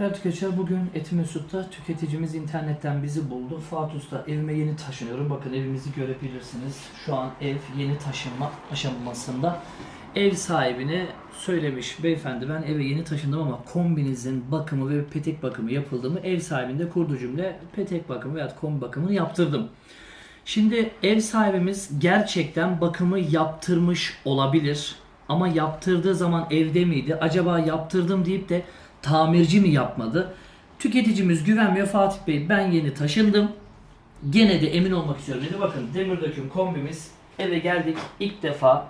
Evet arkadaşlar bugün Etimesut'ta tüketicimiz internetten bizi buldu. Fuat Usta evime yeni taşınıyorum. Bakın evimizi görebilirsiniz. Şu an ev yeni taşınma aşamasında. Ev sahibine söylemiş beyefendi ben eve yeni taşındım ama kombinizin bakımı ve petek bakımı yapıldı mı? Ev sahibinde kurdu cümle petek bakımı veya kombi bakımını yaptırdım. Şimdi ev sahibimiz gerçekten bakımı yaptırmış olabilir. Ama yaptırdığı zaman evde miydi? Acaba yaptırdım deyip de tamirci mi yapmadı? Tüketicimiz güvenmiyor Fatih Bey. Ben yeni taşındım. Gene de emin olmak istiyorum dedi. Bakın demir döküm kombimiz. Eve geldik. İlk defa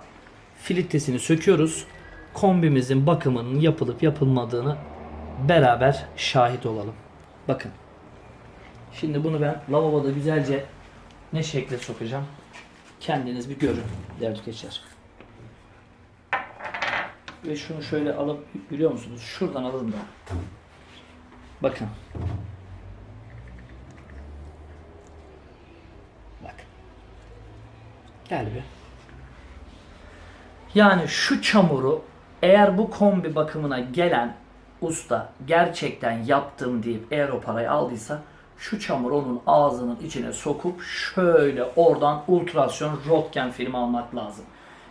filtresini söküyoruz. Kombimizin bakımının yapılıp yapılmadığını beraber şahit olalım. Bakın. Şimdi bunu ben lavaboda güzelce ne şekle sokacağım? Kendiniz bir görün değerli tüketiciler. Ve şunu şöyle alıp biliyor musunuz? Şuradan alın da. Bakın. Bak. Gel bir. Yani şu çamuru eğer bu kombi bakımına gelen usta gerçekten yaptım deyip eğer o parayı aldıysa şu çamur onun ağzının içine sokup şöyle oradan ultrasyon röntgen filmi almak lazım.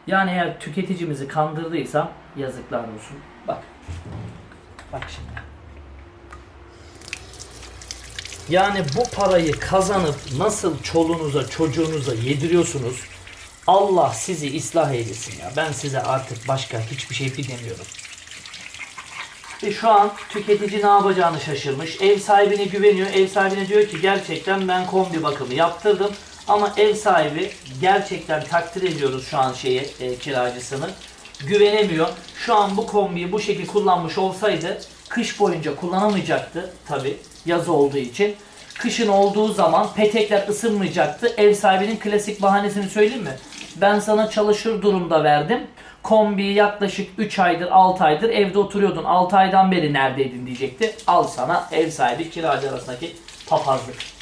Yani eğer tüketicimizi kandırdıysam yazıklar olsun. Bak. Bak şimdi. Yani bu parayı kazanıp nasıl çoluğunuza çocuğunuza yediriyorsunuz Allah sizi ıslah eylesin ya. Ben size artık başka hiçbir şey demiyorum. Ve şu an tüketici ne yapacağını şaşırmış. Ev sahibine güveniyor. Ev sahibine diyor ki gerçekten ben kombi bakımı yaptırdım. Ama ev sahibi gerçekten takdir ediyoruz şu an şeyi e, kiracısını. Güvenemiyor. Şu an bu kombiyi bu şekilde kullanmış olsaydı kış boyunca kullanamayacaktı tabi yaz olduğu için. Kışın olduğu zaman petekler ısınmayacaktı. Ev sahibinin klasik bahanesini söyleyeyim mi? Ben sana çalışır durumda verdim. Kombiyi yaklaşık 3 aydır 6 aydır evde oturuyordun. 6 aydan beri neredeydin diyecekti. Al sana ev sahibi kiracı arasındaki papazlık.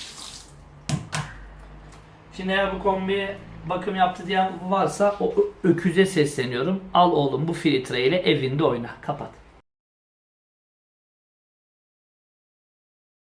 Şimdi eğer bu kombiye bakım yaptı diyen varsa o öküze sesleniyorum. Al oğlum bu filtreyle evinde oyna. Kapat.